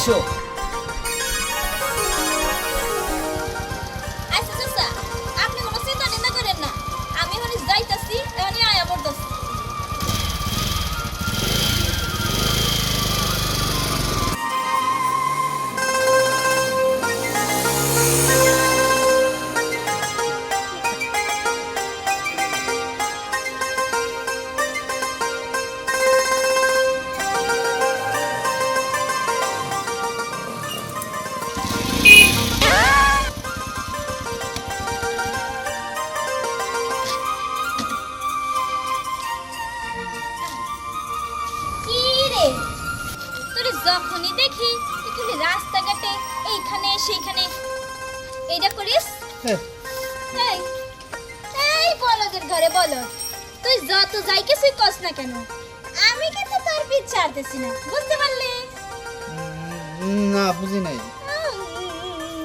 秀. তুই যত যাই কিছুই কস না কেন? আমি কিন্তু তোর পিছ ছাড়তেছি না বুঝতে পারলি? না বুঝি নাই।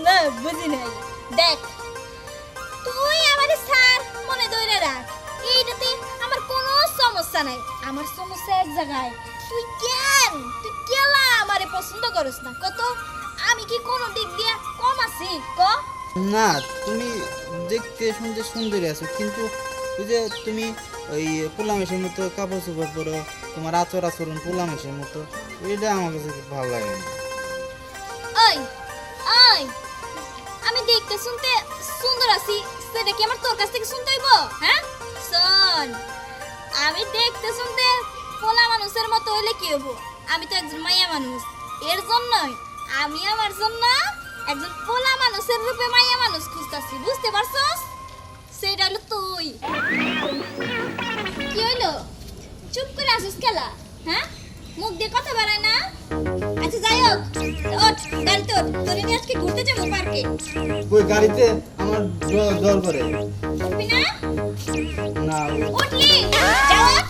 না বুঝি নাই। দেখ তুই আমার স্যার মনে ধরে রাখ এইটাতে আমার কোনো সমস্যা নাই। আমার সমস্যা এক জায়গায় তুই কেন তুই কেলা আমারে পছন্দ করিস না? কত? আমি কি কোনো দিক দিয়ে কম আছি? ক? না তুমি দেখতে শুনতে সুন্দরী আছো কিন্তু যে তুমি ওই পোলামেশের মতো কাপড় চোপড় পরো, তোমার আচর আচরণ পোলামেশের মতো, এটা আমার কাছে খুব ভালো লাগে ওই ওই, আমি দেখতে শুনতে সুন্দর আছি, সেটা কি আমার তোর কাছ থেকে শুনতে হইব? হ্যাঁ? শোন, আমি দেখতে শুনতে পোলা মানুষের মতো হইলে কি হব আমি তো একজন মাইয়া মানুষ, এর জন্যই আমি আমার জন্য একজন পোলা মানুষের রূপে মাইয়া মানুষ খুঁজতাছি, বুঝতে পারছস? সেটা হলো তুই কি হইল চুপ করে আসিস খেলা হ্যাঁ মুখ দিয়ে কথা বাড়ায় না আচ্ছা যাই হোক ওঠ গাড়ি তোর তোর নিয়ে আজকে ঘুরতে যাব পার্কে ওই গাড়িতে আমার জল করে উঠবি না না উঠলি যাও ওঠ।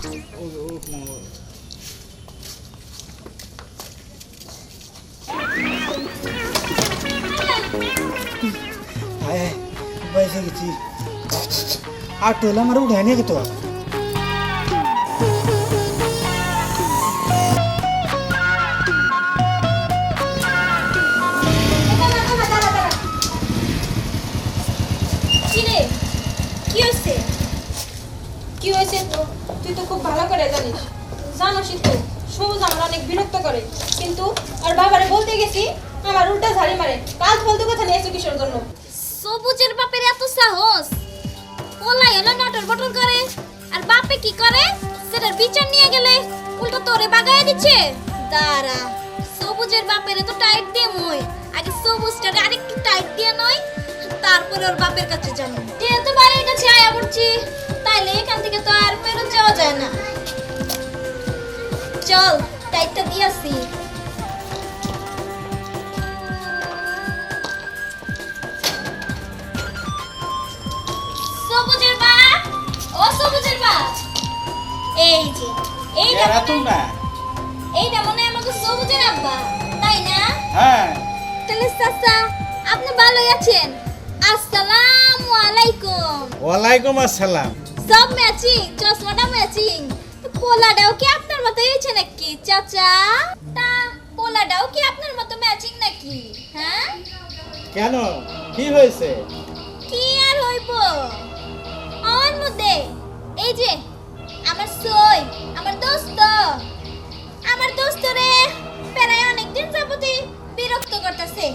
গেছি তো দাঁড়া, দাঁড়া, দাঁড়া, দাঁড়া। কি হয়েছে? কি হয়েছে তো? তুই তো খুব ভালো করে জানিস। জানোসই তো সবুজ আমার অনেক বিরক্ত করে। কিন্তু আর বাবারে বলতে গেছি আমার উল্টা ঝাড়ি মারে। কাজ বলতে কথা নিয়ে এসে কিসের জন্য? সবুজের বাপের এত সাহস। ওলাই হলো নটর বটর করে আর বাপে কি করে? সেটার বিচার নিয়ে গেলে। উল্টো তোরে বাগায় দিচ্ছে। দাঁড়া, সবুজের বাপের তো টাইট দিয়ে মই। আগে সবুজটাকে আরেকটু টাইট দিয়ে নয়, তারপরে ওর বাপের কাছে যাব যেহেতু বাড়ির কাছে আয়া পড়ছি। তাইলে এখান থেকে তো আর ফেরত যাওয়া যায় না। চল টাইটটা দিয়ে এই যে এইটা তোমরা। এইটা মনে হয় আমাকে সবুজের আব্বা তাই না? হ্যাঁ। তাহলে চাচা আপনি ভালোই আছেন? আসসালামু আলাইকুম। ওয়ালাইকুম আসসালাম। সব ম্যাচিং চশমাটা ম্যাচিং পোলাটাও কি আপনার মতো হয়েছে নাকি চাচা? তা পোলাটাও কি আপনার মতো ম্যাচিং নাকি হ্যাঁ? কেন? কি হয়েছে? কি আর হইব? আমার মধ্যে এই যে, আমার সই, আমার দোস্ত। আমার দোস্ত রে, প্রায় অনেকদিন যাবতি বিরক্ত করতেছে।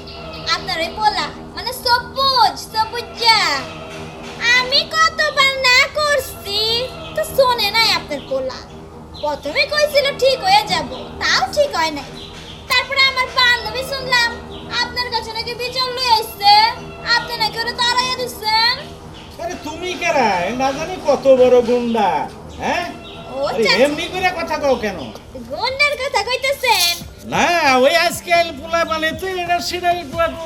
আপনার ওই মানে সবুজ, সবুজা। আমি কতবার না করছি, তো শোনে নাই আপনার পোলা প্রথমে কইছিল ঠিক হয়ে যাব, তাও ঠিক হয় নাই। তারপরে আমার বান্ধবী শুনলাম, আপনার কাছে নাকি বিচার লই আসছে আপনি নাকি ওরা তুমি কেরা না জানি কত বড় গুন্ডা হ্যাঁ? এমনি করে কথা কও কেন? গন্ডার কথা কইতেছেন। না ওই আজকাল পোলা মানে তো এটা সেটা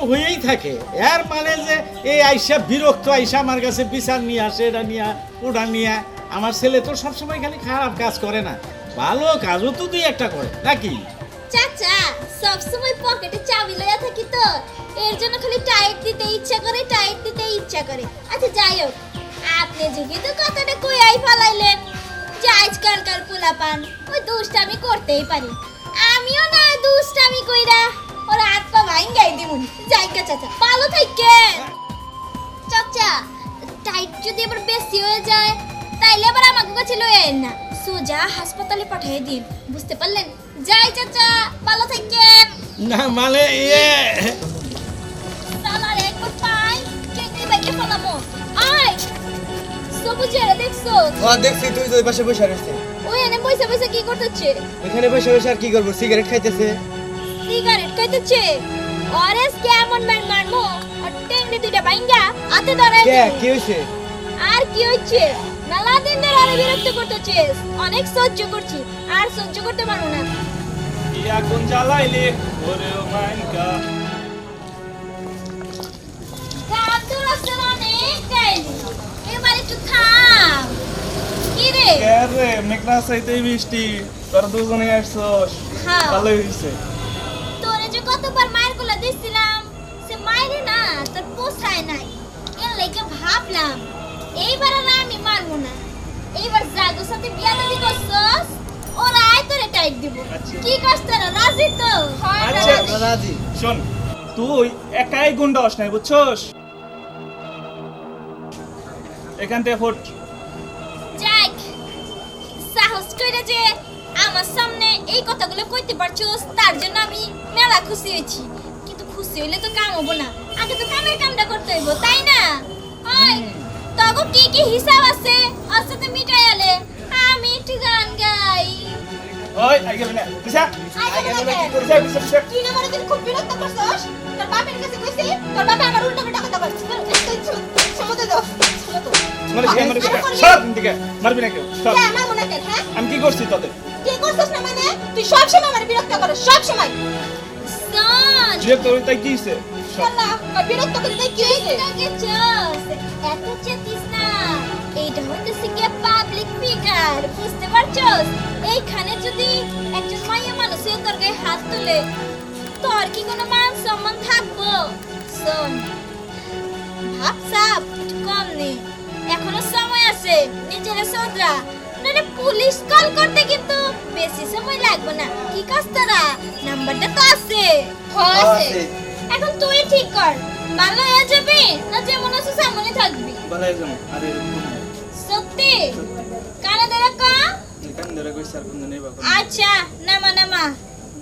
হয়েই থাকে। এর মানে যে এই আইসা বিরক্ত আইসা আমার কাছে বিচার নিয়ে আসে এটা নিয়ে ওটা নিয়ে। আমার ছেলে তো সবসময় খালি খারাপ কাজ করে না। ভালো কাজও তো দুই একটা করে নাকি? চাচা সব সময় পকেটে চাবি লইয়া থাকি তো। এর জন্য খালি টাইট দিতে ইচ্ছা করে, টাইট দিতে ইচ্ছা করে। আচ্ছা যাই হোক, আপনি যদি তো কথাটা কইয়াই ফলাইলেন। যে আজকালকার পোলা পান ওই দুষ্টামি করতেই পারি। আমিও না দুষ্টামি কইরা ওর হাত পা ভাঙ্গাই দিমুন। যাইকা চাচা, ভালো থাকেন চাচা, টাইট যদি আবার বেশি হয়ে যায়, তাইলে আবার আমাকে কাছে লয়ে আইন না। সোজা হাসপাতালে পাঠিয়ে দিন, বুঝতে পারলেন? যাই চাচা ভালো থাকেন। না মানে ইয়ে। সালারে একবার পাই কেটে বাইকে ফলামো আয় সবুজের দেখছ? ও দেখছি তুই তো ওই পাশে বসে রয়েছে ওই এনে পয়সা পয়সা কি করতেছে? ওইখানে বসে বসে আর কি করব? সিগারেট খাইতেছে। সিগারেট খাইতেছে? অরেস কেমন মার মারমো? আর দুইটা বাইঙ্গা হাতে ধরে কে? কি হয়েছে আর কি হচ্ছে মেলা দিন ধরে আরে বিরক্ত করতেছিস। অনেক সহ্য করছি। আর সহ্য করতে পারব না। আগুন জ্বালাইলে ওরে ও মাইনকা মেঘনা বৃষ্টি। তোরা দুজনে আসছস। ভালোই তোরে যে কতবার মায়েরগুলা দিছিলাম সে মায়েরে না তোর পোষায় নাই। এর লেগে ভাবলাম এইবার আর আমি মারবো না। এইবার জাগোর সাথে বিয়া দাদি করছস? ওরা টাইট দিব। কি করছ তোরা? রাজি তো? আচ্ছা। রাজি। শোন তুই একাই গুন্ডা হস নাই বুঝছস? এখান থেকে ফুট। যাক সাহস কইরা যে আমার সামনে এই কথাগুলো কইতে পারছস তার জন্য আমি মেলা খুশি হয়েছি। কিন্তু খুশি হইলে তো কাম হব না। আগে তো কামের কামটা করতে হইব তাই না? ওই তগো কি কি হিসাব আছে? মিটাই আলে। আমি একটু গান গাই। ওই আই গেল না পিছা আগে বলে কি পিছা পিছা পিছা তুই না মানে খুব বিরক্ত করছস? তোর বাপের কাছে কইছি তোর বাবা আমার উল্টা পাল্টা কথা বলছে। সমতে দাও মানে কি মানে। সব দিকে মারবি না কেউ সব আমার মনে কেন হ্যাঁ? আমি কি করছি তোদের? কি করছস না মানে? তুই সব সময় আমার বিরক্ত করস সব সময়। সন যে তোর তাই কি হইছে? বিরক্ত করে তাই কি হইছে? এত চেতিস না। বুঝতে পারছস? এইখানে যদি একজন মাইয়া মানুষের তোর গায়ে হাত তুলে তোর কি কোনো মান সম্মান থাকব? শোন ভাব সাপ একটু কম নেই এখনও সময় আছে নিজের সদরা নাহলে পুলিশ কল করতে কিন্তু বেশি সময় লাগবে না। কি কাজ তারা? নাম্বারটা তো আছে। হ্যাঁ আছে। এখন তুই ঠিক কর ভালো হয়ে যাবে না যেমন আছে সামনে থাকবি। ভালো ধরে কইছ আর কোন নেই বাবা আচ্ছা নামা নামা।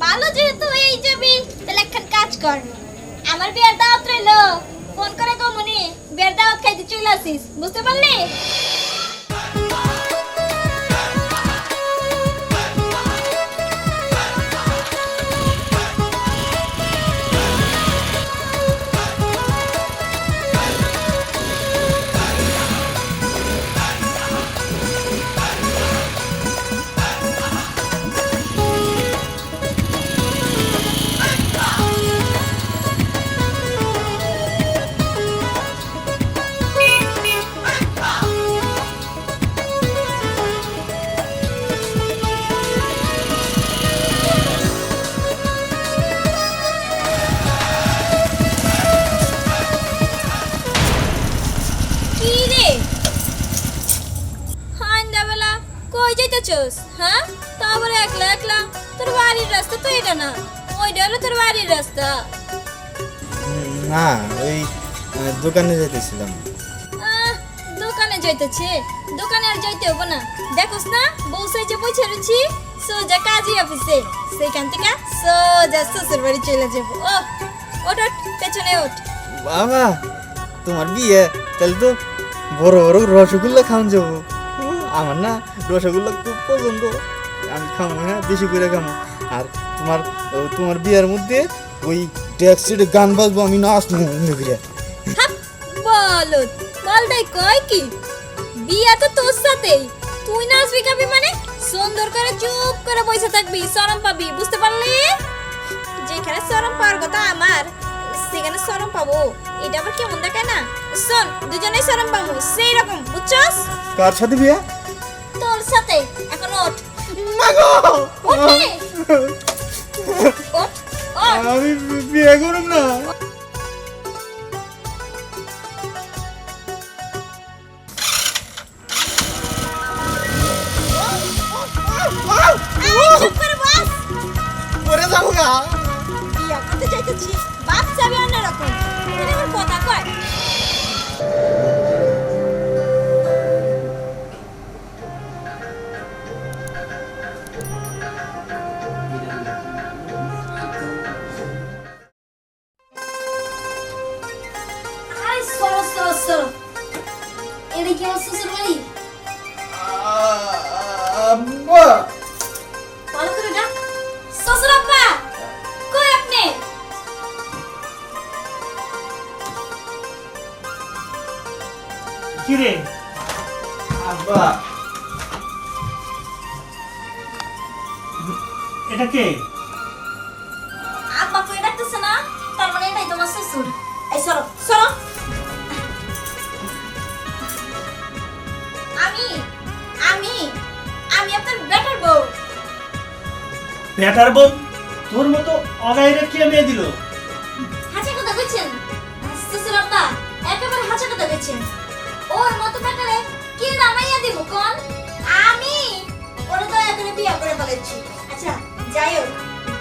ভালো যেহেতু এই যাবি তাহলে একখান কাজ কর। আমার বিয়ের দাওয়াত রইল। ফোন করে কমুনি বিয়ের দাওয়াত খাইতে চলে আসিস বুঝতে পারলি? না ওইটা হলো তোর বাড়ির রাস্তা। না ওই দোকানে যেতেছিলাম দোকানে যাইতেছে? দোকানে আর যাইতে হব না। দেখোস না বউ সাইজে বসে রয়েছি সোজা কাজী অফিসে। সেখান থেকে সোজা শ্বশুর বাড়ি চলে যাব। ও ওঠ ওঠ, পেছনে ওঠ। বাবা তোমার বিয়ে তাহলে তো বড় বড় রসগোল্লা খাওয়ান যাব। আমার না রসগোল্লা খুব পছন্দ। আমি খাব হ্যাঁ বেশি করে খাব আর তোমার তোমার বিয়ের মধ্যে ওই ট্যাক্সিতে গান বাজবো আমি এমনি করে। বলো বলটাই কয় কি? বিয়া তো তোর সাথেই। তুই নাচবি খাবি মানে? সুন্দর করে চুপ করে বসে থাকবি শরম পাবি বুঝতে পারলি? যেখানে শরম পাওয়ার কথা আমার সেখানে শরম পাবো। এটা আবার কেমন দেখায় না? শোন দুজনেই শরম পাবো সেই রকম বুঝছস? কার সাথে বিয়ে? তোর সাথে এখন ওঠ। মাগো! নে। ওঠ? আমি বিয়ে করব না। করে ডাক শ্বশুর আব্বা কি রে এটা কে আব্বা কই ডাকতেছে না তার মানে এটাই তোমার শ্বশুর এই সরো ব্যাটার বোন তোর মতো অগাইরে কে মেয়ে দিল। হাঁচা কথা কইছেন? শ্বশুর আব্বা একেবারে হাঁচা কথা কইছেন। ওর মতো বেটারে কি নামাইয়া দিব কোন? আমি? ওরে দয়া করে বিয়া করে ফেলেছি আচ্ছা যাই হোক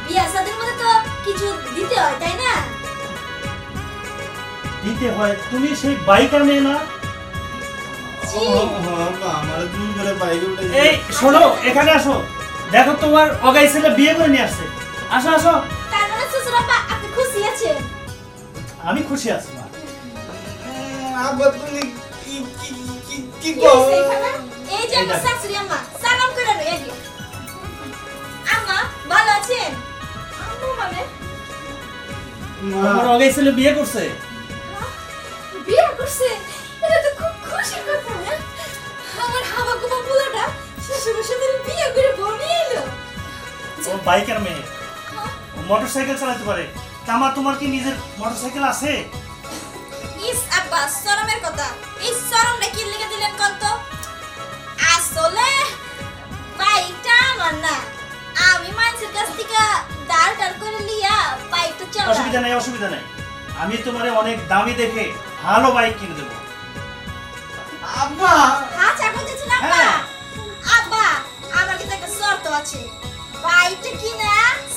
বিয়া সাদের মধ্যে তো কিছু দিতে হয় তাই না? দিতে হয় তুমি সেই বাইকার মেয়ে না? আমার জুম করে বাইরে উঠে এই শোনো এখানে আসো। দেখো তোমার অগাই ছেলে বিয়ে করে নিয়ে আসছে। আসো আসো। তার মানে শ্বশুর আব্বা আপনি খুশি আছেন? আমি খুশি আছি মা। আব্বা তুমি কি কি কি কি কি কও? এই যে আমার এই শাশুড়ি আম্মা সালাম করে নো এগিয়ে আম্মা ভালো আছেন? আম্মা মানে? তোমার অগাই ছেলে বিয়ে করছে? বিয়ে করছে? এটা তো খুব খুশির কথা হ্যাঁ? আমার হাবা গোবা পোলাটা শ্বশুরের সাথে বিয়ে করে বউ নিয়ে এলো ও বাইকার মেয়ে। ও মোটরসাইকেল চালাতে পারে। তামা তোমার কি নিজের মোটরসাইকেল আছে? ইস আব্বা শরমের কথা। এই শরমটা কি লিখে দিলেন কোন তো? আসলে বাইকটা আমার না। আমি মানুষের কাছ থেকে দাঁড় দাঁড় করে লিয়া বাইকটা চালাই। অসুবিধা নাই অসুবিধা নাই। আমি তোমারে অনেক দামি দেখে ভালো বাইক কিনে দেবো। আব্বা! হ্যাঁ চাকর দিচ্ছেন আব্বা। হ্যাঁ। আব্বা আমার কিন্তু একটা শর্ত আছে। বাইকটা কিনা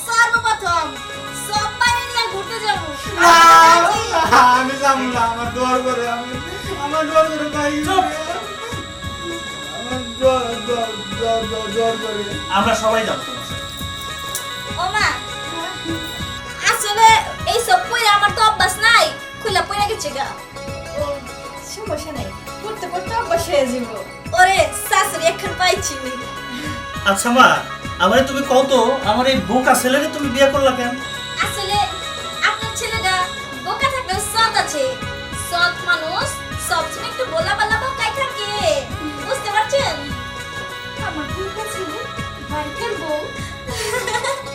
সর্বপ্রথম সব নিয়ে ঘুরতে যাব। আমি যাব না আমার ডর করে আমি আমার ডর করে বাইরে চুপ। আমার ডর ডর ডর ডর ডর করে আমরা সবাই যাব ওমা আসলে এই সব পয়লা আমার তো অভ্যাস নাই। খুলে পয়লা গেছে গা। ও সমস্যা নাই। পড়তে পড়তে অভ্যাস হয়ে যাব ওরে শাশুড়ি এখন পাইছি। আচ্ছা মা আমারে তুমি কত আমার এই বোকা ছেলেরে তুমি বিয়ে করলা কেন? আসলে আপনার ছেলেটা বোকা থাকলেও সৎ আছে। সৎ মানুষ সবসময় একটু বলা বলা বোকাই থাকে। বুঝতে পারছেন? আমার বোকা ছেলে বাইকের বউ।